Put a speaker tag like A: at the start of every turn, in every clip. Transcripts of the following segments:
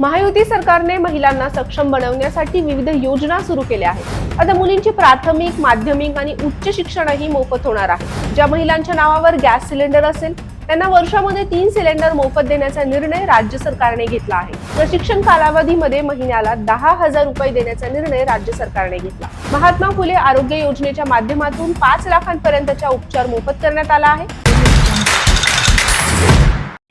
A: महायुती सरकारने महिलांना सक्षम बनवण्यासाठी विविध योजना सुरू केल्या आहेत. आता मुलींची प्राथमिक माध्यमिक आणि उच्च शिक्षणही मोफत होणार आहे. ज्या महिलांच्या नावावर गॅस सिलेंडर असेल त्यांना वर्षामध्ये तीन सिलेंडर मोफत देण्याचा निर्णय राज्य सरकारने घेतला आहे. प्रशिक्षण कालावधीमध्ये महिन्याला दहा हजार रुपये देण्याचा निर्णय राज्य सरकारने घेतला. महात्मा फुले आरोग्य योजनेच्या माध्यमातून पाच लाखांपर्यंतचा उपचार मोफत करण्यात आला आहे.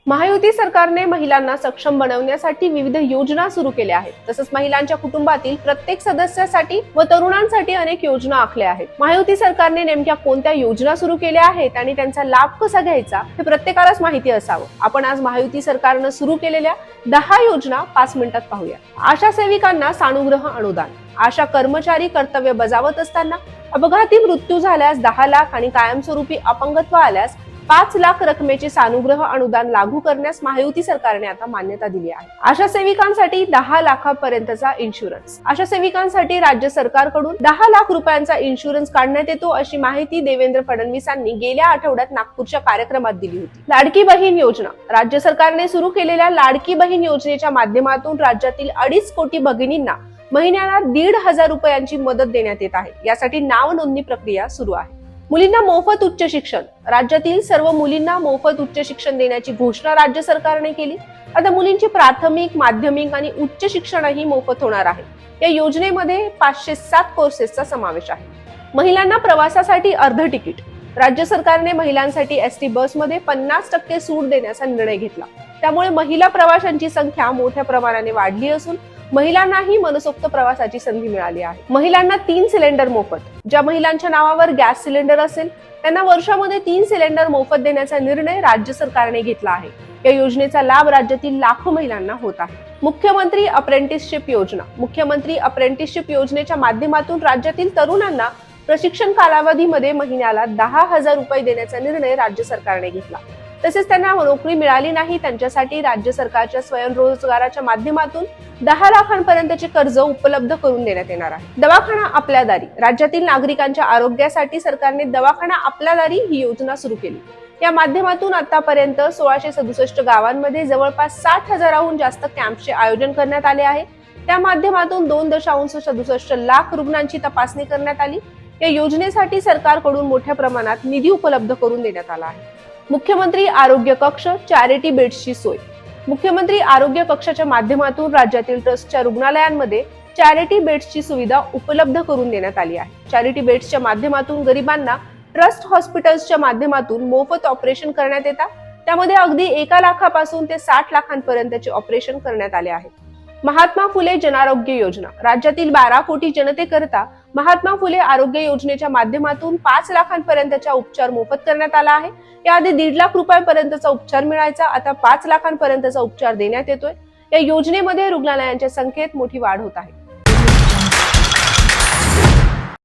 A: महायुती सरकारने महिलांना सक्षम बनवण्यासाठी विविध योजना सुरू केल्या आहेत. तसंच महिलांच्या कुटुंबातील प्रत्येक सदस्यासाठी व तरुणांसाठी अनेक योजना आखल्या आहेत. महायुती सरकारने नेमक्या कोणत्या योजना सुरू केल्या आहेत आणि त्यांचा लाभ कसा घ्यायचा हे प्रत्येकालाच माहिती असावं. आपण आज महायुती सरकारनं सुरू केलेल्या दहा योजना पाच मिनिटात पाहूया. आशा सेविकांना सानुग्रह अनुदान. आशा कर्मचारी कर्तव्य बजावत असताना अपघाती मृत्यू झाल्यास दहा लाख आणि कायमस्वरूपी अपंगत्व आल्यास पाच लाख रकमेचे सानुग्रह अनुदान लागू करण्यास महायुती सरकारने आता मान्यता दिली आहे. आशा सेविकांसाठी दहा लाखापर्यंतचा इन्शुरन्स आशा सेविकांसाठी राज्य सरकारकडून दहा लाख रुपयांचा इन्शुरन्स काढण्यात येतो अशी माहिती देवेंद्र फडणवीसांनी गेल्या आठवड्यात नागपूरच्या कार्यक्रमात दिली होती. लाडकी बहीण योजना. राज्य सरकारने सुरू केलेल्या लाडकी बहीण योजनेच्या माध्यमातून राज्यातील अडीच कोटी भगिनींना महिन्याला दीड हजार रुपयांची मदत देण्यात येत आहे. यासाठी नाव नोंदणी प्रक्रिया सुरू आहे. मुलींना मोफत उच्च शिक्षण. राज्यातील सर्व मुलींना मोफत उच्च शिक्षण देण्याची घोषणा राज्य सरकारने केली. आता मुलींची प्राथमिक माध्यमिक आणि उच्च शिक्षणही मोफत होणार आहे. या योजनेमध्ये पाचशे सात कोर्सेसचा समावेश आहे. महिलांना प्रवासासाठी अर्ध तिकीट. राज्य सरकारने महिलांसाठी एस टी बसमध्ये पन्नास टक्के सूट देण्याचा निर्णय घेतला. त्यामुळे महिला प्रवाशांची संख्या मोठ्या प्रमाणाने वाढली असून महिलांनाही मनसोक्त प्रवासाची संधी मिळाली आहे. महिलांना तीन सिलेंडर मोफत. ज्या महिलांच्या नावावर गॅस सिलेंडर असेल त्यांना वर्षामध्ये तीन सिलेंडर मोफत देण्याचा निर्णय राज्य सरकारने घेतला आहे. या योजनेचा लाभ राज्यातील लाखो महिलांना होत आहे. मुख्यमंत्री अप्रेंटिसशिप योजना. मुख्यमंत्री अप्रेंटिसशिप योजनेच्या माध्यमातून राज्यातील तरुणांना प्रशिक्षण कालावधीमध्ये महिन्याला दहा हजार रुपये देण्याचा निर्णय राज्य सरकारने घेतला. तसेच त्यांना नोकरी मिळाली नाही त्यांच्यासाठी राज्य सरकारच्या स्वयंरोजगाराच्या माध्यमातून दहा लाखांपर्यंतचे कर्ज उपलब्ध करून देण्यात येणार आहे. दवाखाना आपल्या दारी. राज्यातील नागरिकांच्या आरोग्यासाठी सरकारने दवाखाना आपल्या दारी ही योजना सुरू केली. या माध्यमातून आतापर्यंत सोळाशे सदुसष्ट गावांमध्ये जवळपास साठ हजाराहून जास्त कॅम्पचे आयोजन करण्यात आले आहे. त्या माध्यमातून दोन दशांश सदुसष्ट लाख रुग्णांची तपासणी करण्यात आली. या योजनेसाठी सरकारकडून मोठ्या प्रमाणात निधी उपलब्ध करून देण्यात आला आहे. मुख्यमंत्री आरोग्य कक्ष चॅरिटी बेड्सची सोय. मुख्यमंत्री आरोग्य कक्षाच्या माध्यमातून राज्यातील ट्रस्टच्या रुग्णालयांमध्ये चॅरिटी बेड्सची सुविधा उपलब्ध करून देण्यात आली आहे. चॅरिटी बेड्सच्या माध्यमातून गरिबांना ट्रस्ट हॉस्पिटल्सच्या माध्यमातून मोफत ऑपरेशन करण्यात येतात. त्यामध्ये अगदी एका लाखापासून ते साठ लाखांपर्यंतचे ऑपरेशन करण्यात आले आहे. महात्मा फुले जनारोग्य योजना. राज्यातील बारा कोटी जनतेकरता महात्मा फुले आरोग्य योजनेच्या माध्यमातून पाच लाखांपर्यंतचा उपचार मोफत करण्यात आला आहे. याआधी दीड लाख रुपयांपर्यंतचा उपचार मिळायचा आता पाच लाखांपर्यंतचा उपचार देण्यात येतोय. या योजनेमध्ये रुग्णालयांच्या संख्येत मोठी वाढ होत आहे.